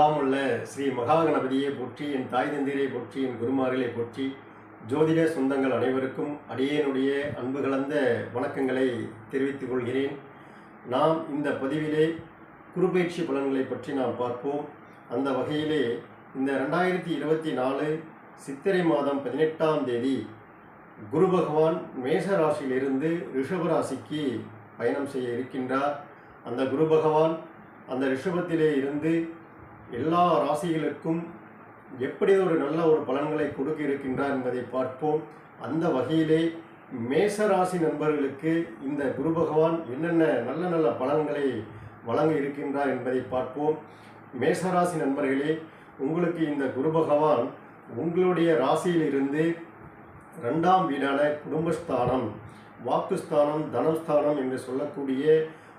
எல்லாம் உள்ள ஸ்ரீ மகாகணபதியை போற்றி என் தாய் தந்திரை போற்றி என் குருமார்களை போற்றி ஜோதிட சொந்தங்கள் அனைவருக்கும் அடியேனுடைய அன்பு கலந்த வணக்கங்களை தெரிவித்துக் கொள்கிறேன். நாம் இந்த பதிவிலே குருபெயர்ச்சி பலன்களை பற்றி நாம் பார்ப்போம். அந்த வகையிலே இந்த ரெண்டாயிரத்தி இருபத்தி நாலு சித்திரை மாதம் பதினெட்டாம் தேதி குரு பகவான் மேஷ ராசியிலிருந்து ரிஷபராசிக்கு பயணம் செய்ய இருக்கின்றார். அந்த குரு பகவான் அந்த ரிஷபத்திலே இருந்து எல்லா ராசிகளுக்கும் எப்படி ஒரு நல்ல ஒரு பலன்களை கொடுக்க இருக்கின்றார் என்பதை பார்ப்போம். அந்த வகையிலே மேச ராசி நண்பர்களுக்கு இந்த குரு பகவான் என்னென்ன நல்ல நல்ல பலன்களை வழங்க இருக்கின்றார் என்பதை பார்ப்போம். மேசராசி நண்பர்களே உங்களுக்கு இந்த குரு பகவான் உங்களுடைய ராசியிலிருந்து ரெண்டாம் வீடான குடும்பஸ்தானம் வாக்குஸ்தானம் தனஸ்தானம் என்று சொல்லக்கூடிய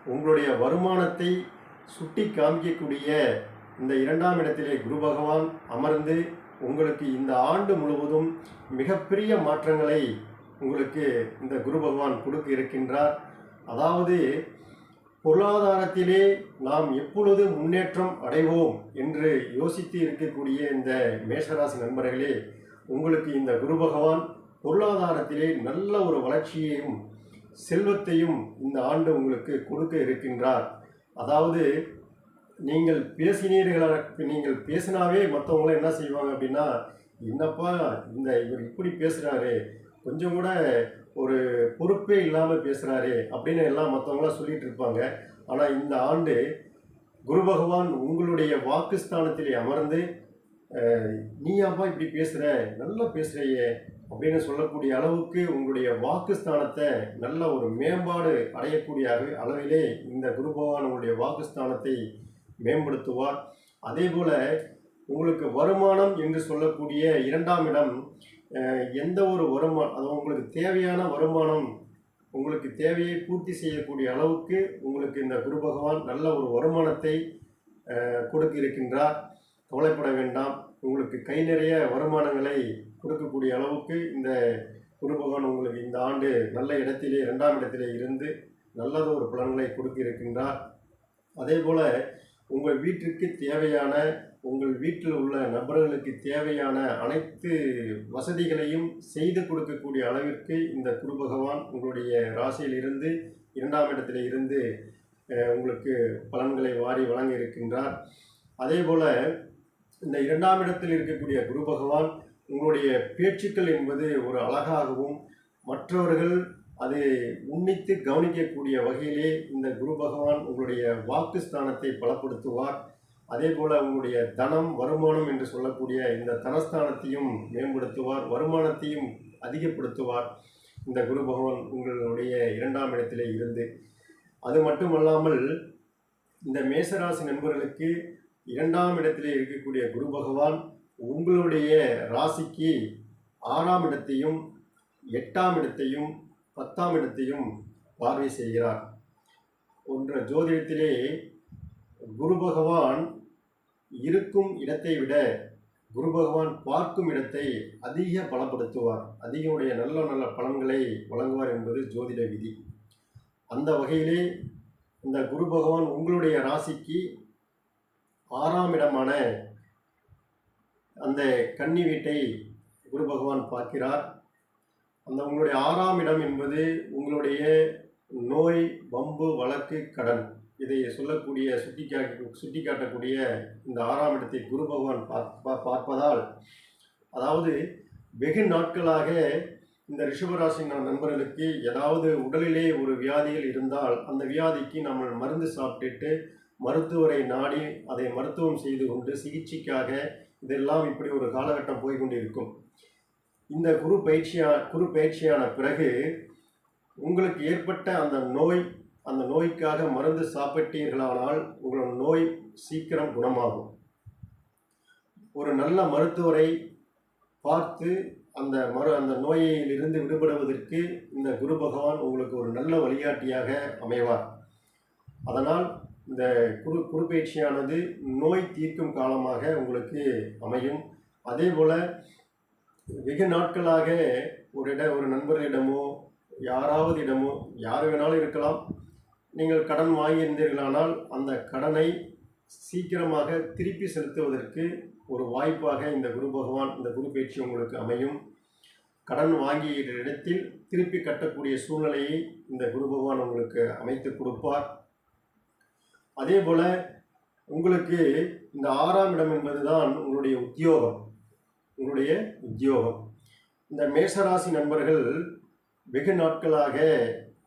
உங்களுடைய வருமானத்தை சுட்டி காமிக்கக்கூடிய இந்த இரண்டாம் இடத்திலே குரு பகவான் அமர்ந்து உங்களுக்கு இந்த ஆண்டு முழுவதும் மிகப்பெரிய மாற்றங்களை உங்களுக்கு இந்த குரு பகவான் கொடுக்க இருக்கின்றார். அதாவது பொருளாதாரத்திலே நாம் எப்பொழுது முன்னேற்றம் அடைவோம் என்று யோசித்து இருக்கக்கூடிய இந்த மேஷராசி நண்பர்களே உங்களுக்கு இந்த குரு பகவான் பொருளாதாரத்திலே நல்ல ஒரு வளர்ச்சியையும் செல்வத்தையும் இந்த ஆண்டு உங்களுக்கு கொடுக்க இருக்கின்றார். அதாவது நீங்கள் பேசினீர்களா நீங்கள் பேசினாவே மற்றவங்களாம் என்ன செய்வாங்க அப்படின்னா என்னப்பா இந்த இவர் இப்படி பேசுகிறாரு கொஞ்சம் கூட ஒரு பொறுப்பே இல்லாமல் பேசுகிறாரு அப்படின்னு எல்லாம் மற்றவங்களாம் சொல்லிட்டு இருப்பாங்க. ஆனால் இந்த ஆண்டு குரு பகவான் உங்களுடைய வாக்குஸ்தானத்திலே அமர்ந்து நீ அப்பா இப்படி பேசுகிற நல்லா பேசுகிறையே அப்படின்னு சொல்லக்கூடிய அளவுக்கு உங்களுடைய வாக்குஸ்தானத்தை நல்ல ஒரு மேம்பாடு அடையக்கூடிய அளவிலே இந்த குரு பகவான் உங்களுடைய வாக்குஸ்தானத்தை மேம்படுத்துவார். அதே போல் உங்களுக்கு வருமானம் என்று சொல்லக்கூடிய இரண்டாம் இடம் எந்த ஒரு வருமானம் அது உங்களுக்கு தேவையான வருமானம் உங்களுக்கு தேவையை பூர்த்தி செய்யக்கூடிய அளவுக்கு உங்களுக்கு இந்த குரு பகவான் நல்ல ஒரு வருமானத்தை கொடுக்க இருக்கின்றார். கவலைப்பட வேண்டாம். உங்களுக்கு கை நிறைய வருமானங்களை கொடுக்கக்கூடிய அளவுக்கு இந்த குரு பகவான் உங்களுக்கு இந்த ஆண்டு நல்ல இடத்திலே இரண்டாம் இடத்திலே இருந்து நல்லது ஒரு பலன்களை கொடுக்க இருக்கின்றார். அதே போல் உங்கள் வீட்டிற்கு தேவையான உங்கள் வீட்டில் உள்ள நபர்களுக்கு தேவையான அனைத்து வசதிகளையும் செய்து கொடுக்கக்கூடிய அளவிற்கு இந்த குரு பகவான் உங்களுடைய ராசியில் இருந்து இரண்டாம் இடத்தில் இருந்து உங்களுக்கு பலன்களை வாரி வழங்க இருக்கின்றார். அதே போல் இந்த இரண்டாம் இடத்தில் இருக்கக்கூடிய குரு பகவான் உங்களுடைய பேச்சுக்கள் என்பது ஒரு அழகாகவும் மற்றவர்கள் அது உன்னித்து கவனிக்கக்கூடிய வகையிலே இந்த குரு பகவான் உங்களுடைய வாக்குஸ்தானத்தை பலப்படுத்துவார். அதே போல் உங்களுடைய தனம் வருமானம் என்று சொல்லக்கூடிய இந்த தனஸ்தானத்தையும் மேம்படுத்துவார் வருமானத்தையும் அதிகப்படுத்துவார். இந்த குரு பகவான் உங்களுடைய இரண்டாம் இடத்திலே இருந்து. அது மட்டுமல்லாமல் இந்த மேசராசி நண்பர்களுக்கு இரண்டாம் இடத்திலே இருக்கக்கூடிய குரு பகவான் உங்களுடைய ராசிக்கு ஆறாம் இடத்தையும் எட்டாம் இடத்தையும் பத்தாம் இடத்தையும் பார்வை செய்கிறார். ஒன்ற ஜோதிடத்திலே குரு பகவான் இருக்கும் இடத்தை விட குரு பகவான் பார்க்கும் இடத்தை அதிக பலப்படுத்துவார். அதிகமுடைய நல்ல நல்ல பலன்களை வழங்குவார் என்பது ஜோதிட விதி. அந்த வகையிலே இந்த குரு பகவான் உங்களுடைய ராசிக்கு ஆறாம் இடமான அந்த கன்னி வீட்டை குரு பகவான் பார்க்கிறார். அந்த உங்களுடைய ஆறாம் இடம் என்பது உங்களுடைய நோய் வம்பு வழக்கு கடன். இதை சொல்லக்கூடிய சுட்டிக்காட்டு சுட்டிக்காட்டக்கூடிய இந்த ஆறாம் இடத்தை குரு பகவான் பார்ப்ப பார்ப்பதால் அதாவது வெகு நாட்களாக இந்த ரிஷபராசிங்கிற நண்பர்களுக்கு ஏதாவது உடலிலே ஒரு வியாதிகள் இருந்தால் அந்த வியாதிக்கு நம்ம மருந்து சாப்பிட்டுட்டு மருத்துவரை நாடி அதை மருத்துவம் செய்து கொண்டு சிகிச்சைக்காக இதெல்லாம் இப்படி ஒரு காலகட்டம் போய்கொண்டிருக்கும். இந்த குரு பயிற்சியா குரு பயிற்சியான பிறகு உங்களுக்கு ஏற்பட்ட அந்த நோய் அந்த நோய்க்காக மருந்து சாப்பிட்டீர்களானால் உங்களோட நோய் சீக்கிரம் குணமாகும். ஒரு நல்ல மருத்துவரை பார்த்து அந்த மரு அந்த நோயிலிருந்து விடுபடுவதற்கு இந்த குரு பகவான் உங்களுக்கு ஒரு நல்ல வழிகாட்டியாக அமைவார். அதனால் இந்த குரு குரு பயிற்சியானது நோய் தீர்க்கும் காலமாக உங்களுக்கு அமையும். அதே போல் வெகு நாட்களாக ஒரு இட ஒரு நண்பர்களிடமோ யாராவது இடமோ யார் வேணாலும் இருக்கலாம். நீங்கள் கடன் வாங்கியிருந்தீர்களானால் அந்த கடனை சீக்கிரமாக திருப்பி செலுத்துவதற்கு ஒரு வாய்ப்பாக இந்த குரு பகவான் இந்த குரு பயிற்சி உங்களுக்கு அமையும். கடன் வாங்கிய இடத்தில் திருப்பி கட்டக்கூடிய சூழ்நிலையை இந்த குரு பகவான் உங்களுக்கு அமைத்து கொடுப்பார். அதே போல் உங்களுக்கு இந்த ஆறாம் இடம் என்பது தான் உங்களுடைய உத்தியோகம். உங்களுடைய உத்தியோகம். இந்த மேஷராசி நண்பர்கள் வெகு நாட்களாக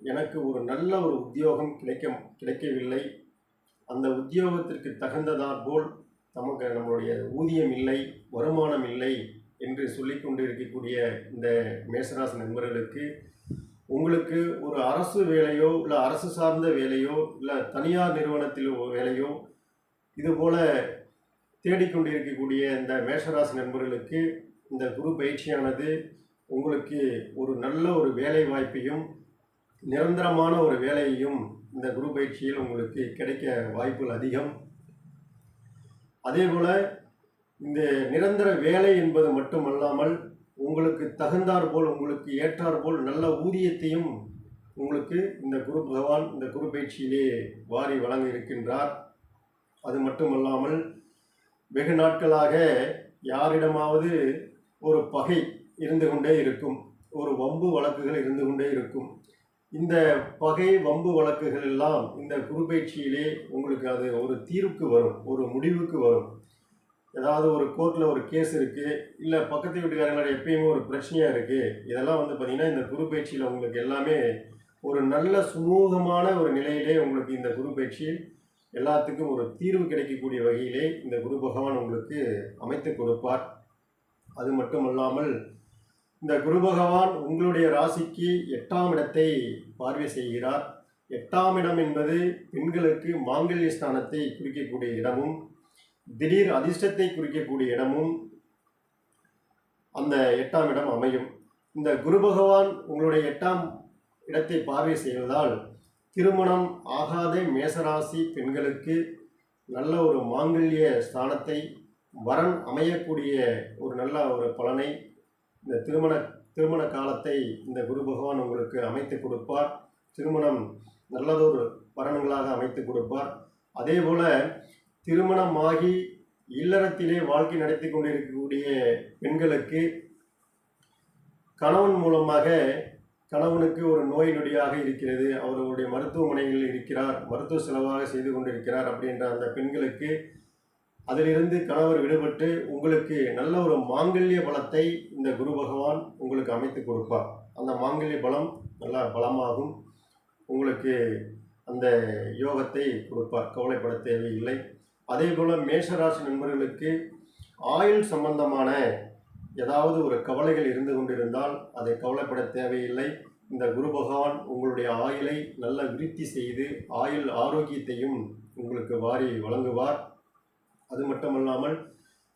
எனக்கு ஒரு நல்ல ஒரு உத்தியோகம் கிடைக்க கிடைக்கவில்லை. அந்த உத்தியோகத்திற்கு தகுந்ததாற் போல் நமக்கு நம்மளுடைய ஊதியம் இல்லை வருமானம் இல்லை என்று சொல்லி கொண்டு இருக்கக்கூடிய இந்த மேசராசி நண்பர்களுக்கு உங்களுக்கு ஒரு அரசு வேலையோ இல்லை அரசு சார்ந்த வேலையோ இல்லை தனியார் நிறுவனத்தில் ஒரு வேலையோ இதுபோல் தேடிக்கொண்டிருக்கக்கூடிய இந்த மேஷராசி நண்பர்களுக்கு இந்த குரு பயிற்சியானது உங்களுக்கு ஒரு நல்ல ஒரு வேலை வாய்ப்பையும் நிரந்தரமான ஒரு வேலையையும் இந்த குரு பயிற்சியில் உங்களுக்கு கிடைக்க வாய்ப்புகள் அதிகம். அதே போல் இந்த நிரந்தர வேலை என்பது மட்டுமல்லாமல் உங்களுக்கு தகுந்தார் போல் உங்களுக்கு ஏற்றார் போல் நல்ல ஊதியத்தையும் உங்களுக்கு இந்த குரு பகவான் இந்த குரு பயிற்சியிலே வாரி வழங்க இருக்கின்றார். அது மட்டுமல்லாமல் வெகு நாட்களாக யாரிடமாவது ஒரு பகை இருந்து கொண்டே இருக்கும். ஒரு வம்பு வழக்குகள் இருந்து கொண்டே இருக்கும். இந்த பகை வம்பு வழக்குகள் எல்லாம் இந்த குருபயிற்சியிலே உங்களுக்கு அது ஒரு தீர்வுக்கு வரும் ஒரு முடிவுக்கு வரும். ஏதாவது ஒரு கோர்ட்டில் ஒரு கேஸ் இருக்குது இல்லை பக்கத்து வீட்டுக்காரங்களோட எப்பயுமே ஒரு பிரச்சனையாக இருக்குது இதெல்லாம் வந்து பார்த்திங்கன்னா இந்த குரு பயிற்சியில் உங்களுக்கு எல்லாமே ஒரு நல்ல சுமூகமான ஒரு நிலையிலே உங்களுக்கு இந்த குரு பயிற்சி எல்லாத்துக்கும் ஒரு தீர்வு கிடைக்கக்கூடிய வகையிலே இந்த குரு பகவான் உங்களுக்கு அமைத்து கொடுப்பார். அது மட்டுமல்லாமல் இந்த குரு பகவான் உங்களுடைய ராசிக்கு எட்டாம் இடத்தை பார்வை செய்கிறார். எட்டாம் இடம் என்பது பெண்களுக்கு மாங்கல்ய ஸ்தானத்தை குறிக்கக்கூடிய இடமும் திடீர் அதிர்ஷ்டத்தை குறிக்கக்கூடிய இடமும் அந்த எட்டாம் இடம் அமையும். இந்த குரு பகவான் உங்களுடைய எட்டாம் இடத்தை பார்வை செய்வதால் திருமணம் ஆகாத மேசராசி பெண்களுக்கு நல்ல ஒரு மாங்கல்ய ஸ்தானத்தை வரன் அமையக்கூடிய ஒரு நல்ல ஒரு பலனை இந்த திருமண திருமண காலத்தை இந்த குரு பகவான் உங்களுக்கு அமைத்து கொடுப்பார். திருமணம் நல்லதொரு வரன்களாக அமைத்து கொடுப்பார். அதே போல திருமணமாகி இல்லறத்திலே வாழ்க்கை நடத்தி கொண்டிருக்கக்கூடிய பெண்களுக்கு கணவன் மூலமாக கணவனுக்கு ஒரு நோய் நொடியாக இருக்கிறது. அவர்களுடைய மருத்துவமனையில் இருக்கிறார். மருத்துவ செலவாக செய்து கொண்டிருக்கிறார் அப்படின்ற அந்த பெண்களுக்கு அதிலிருந்து கணவர் விடுபட்டு உங்களுக்கு நல்ல ஒரு மாங்கல்ய பலத்தை இந்த குரு பகவான் உங்களுக்கு அமைத்து கொடுப்பார். அந்த மாங்கல்ய பலம் நல்லா பலமாகும் உங்களுக்கு அந்த யோகத்தை கொடுப்பார். கவலைப்பட தேவையில்லை. அதே போல் மேஷராசி நண்பர்களுக்கு ஆயுள் சம்பந்தமான ஏதாவது ஒரு கவலைகள் இருந்து கொண்டிருந்தால் அதை கவலைப்பட தேவையில்லை. இந்த குரு பகவான் உங்களுடைய ஆயுளை நல்ல விருத்தி செய்து ஆயுள் ஆரோக்கியத்தையும் உங்களுக்கு வாரி வழங்குவார். அது மட்டுமல்லாமல்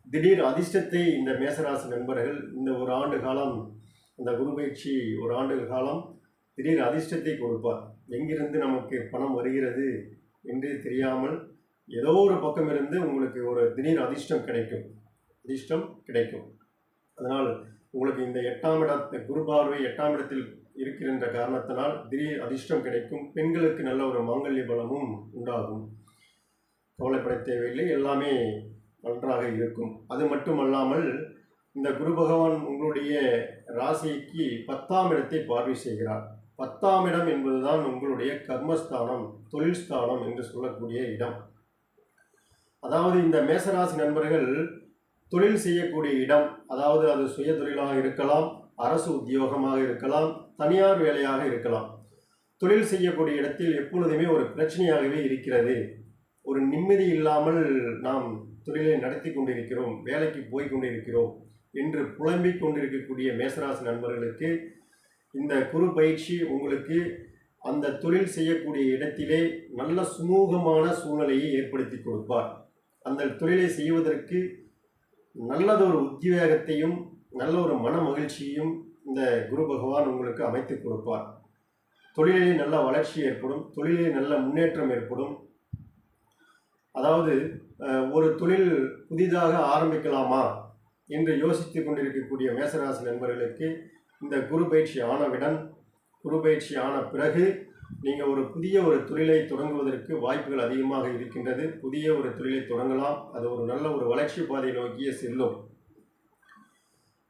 திடீர் அதிர்ஷ்டத்தை இந்த மேசராசி நண்பர்கள் இந்த ஒரு ஆண்டு காலம் இந்த குரு பயிற்சி ஒரு ஆண்டு காலம் திடீர் அதிர்ஷ்டத்தை கொடுப்பார். எங்கிருந்து நமக்கு பணம் வருகிறது என்று தெரியாமல் ஏதோ ஒரு பக்கம் இருந்து உங்களுக்கு ஒரு திடீர் அதிர்ஷ்டம் கிடைக்கும். அதிர்ஷ்டம் கிடைக்கும். அதனால் உங்களுக்கு இந்த எட்டாம் இட குரு பார்வை எட்டாம் இடத்தில் இருக்கின்ற காரணத்தினால் திடீர் அதிர்ஷ்டம் கிடைக்கும். பெண்களுக்கு நல்ல ஒரு மாங்கல்ய பலமும் உண்டாகும். கவலைப்பட தேவையில்லை. எல்லாமே நன்றாக இருக்கும். அது மட்டுமல்லாமல் இந்த குரு பகவான் உங்களுடைய ராசிக்கு பத்தாம் இடத்தை பார்வை செய்கிறார். பத்தாம் இடம் என்பதுதான் உங்களுடைய கர்மஸ்தானம் தொழில் ஸ்தானம் என்று சொல்லக்கூடிய இடம். அதாவது இந்த மேசராசி நண்பர்கள் தொழில் செய்யக்கூடிய இடம் அதாவது அது சுய தொழிலாக இருக்கலாம் அரசு உத்தியோகமாக இருக்கலாம் தனியார் வேலையாக இருக்கலாம். தொழில் செய்யக்கூடிய இடத்தில் எப்பொழுதுமே ஒரு பிரச்சனையாகவே இருக்கிறது. ஒரு நிம்மதி இல்லாமல் நாம் தொழிலை நடத்தி கொண்டிருக்கிறோம் வேலைக்கு போய் கொண்டிருக்கிறோம் என்று புலம்பிக் கொண்டிருக்கக்கூடிய மேசராசி நண்பர்களுக்கு இந்த குரு பயிற்சி உங்களுக்கு அந்த தொழில் செய்யக்கூடிய இடத்திலே நல்ல சுமூகமான சூழ்நிலையை ஏற்படுத்தி கொடுப்பார். அந்த தொழிலை செய்வதற்கு நல்லதொரு உத்வேகத்தையும் நல்ல ஒரு மன மகிழ்ச்சியையும் இந்த குரு பகவான் உங்களுக்கு அமைத்து கொடுப்பார். தொழிலிலே நல்ல வளர்ச்சி ஏற்படும் தொழிலிலே நல்ல முன்னேற்றம் ஏற்படும். அதாவது ஒரு தொழில் புதிதாக ஆரம்பிக்கலாமா என்று யோசித்து கொண்டிருக்கக்கூடிய மேசராசி நண்பர்களுக்கு இந்த குரு பயிற்சி ஆனவுடன் குரு பயிற்சி ஆன பிறகு நீங்கள் ஒரு புதிய ஒரு தொழிலை தொடங்குவதற்கு வாய்ப்புகள் அதிகமாக இருக்கின்றது. புதிய ஒரு தொழிலை தொடங்கலாம். அது ஒரு நல்ல ஒரு வளர்ச்சி பாதையை நோக்கியே செல்லும்.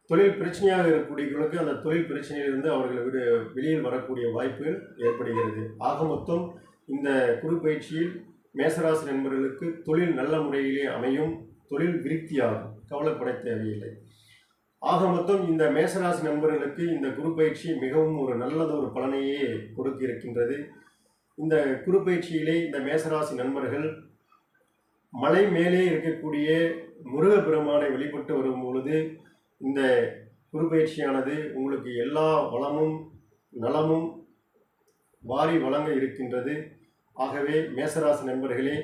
தொழில் பிரச்சனையாக இருக்கக்கூடியவர்களுக்கு அந்த தொழில் பிரச்சனையிலிருந்து அவர்கள் விடு வெளியில் வரக்கூடிய வாய்ப்புகள் ஏற்படுகிறது. ஆக மொத்தம் இந்த குரு பயிற்சியில் மேசராசி நண்பர்களுக்கு தொழில் நல்ல முறையிலே அமையும். தொழில் விருத்தியாகும். கவலைப்பட தேவையில்லை. ஆக மொத்தம் இந்த மேசராசி நண்பர்களுக்கு இந்த குரு பயிற்சி மிகவும் ஒரு நல்லது ஒரு பலனையே கொடுக்க இருக்கின்றது இந்த குரு பயிற்சியிலே இந்த மேசராசி நண்பர்கள் மலை மேலே இருக்கக்கூடிய முருகப்பெருமானை வெளிப்பட்டு வரும் பொழுது இந்த குரு பயிற்சியானது உங்களுக்கு எல்லா வளமும் நலமும் வாரி வழங்க இருக்கின்றது. ஆகவே மேசராசி நண்பர்களே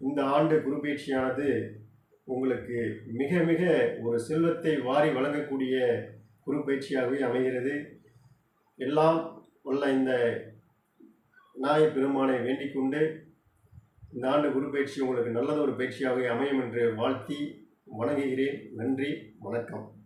இந்த ஆண்டு குரு பயிற்சியானது உங்களுக்கு மிக மிக ஒரு செல்வத்தை வாரி வழங்கக்கூடிய குரு பயிற்சியாகவே அமைகிறது. எல்லாம் உள்ள இந்த நாய பெருமானை வேண்டிக் கொண்டு இந்த ஆண்டு குரு பயிற்சி உங்களுக்கு நல்லதொரு பயிற்சியாகவே அமையும் என்று வாழ்த்தி வணங்குகிறேன். நன்றி வணக்கம்.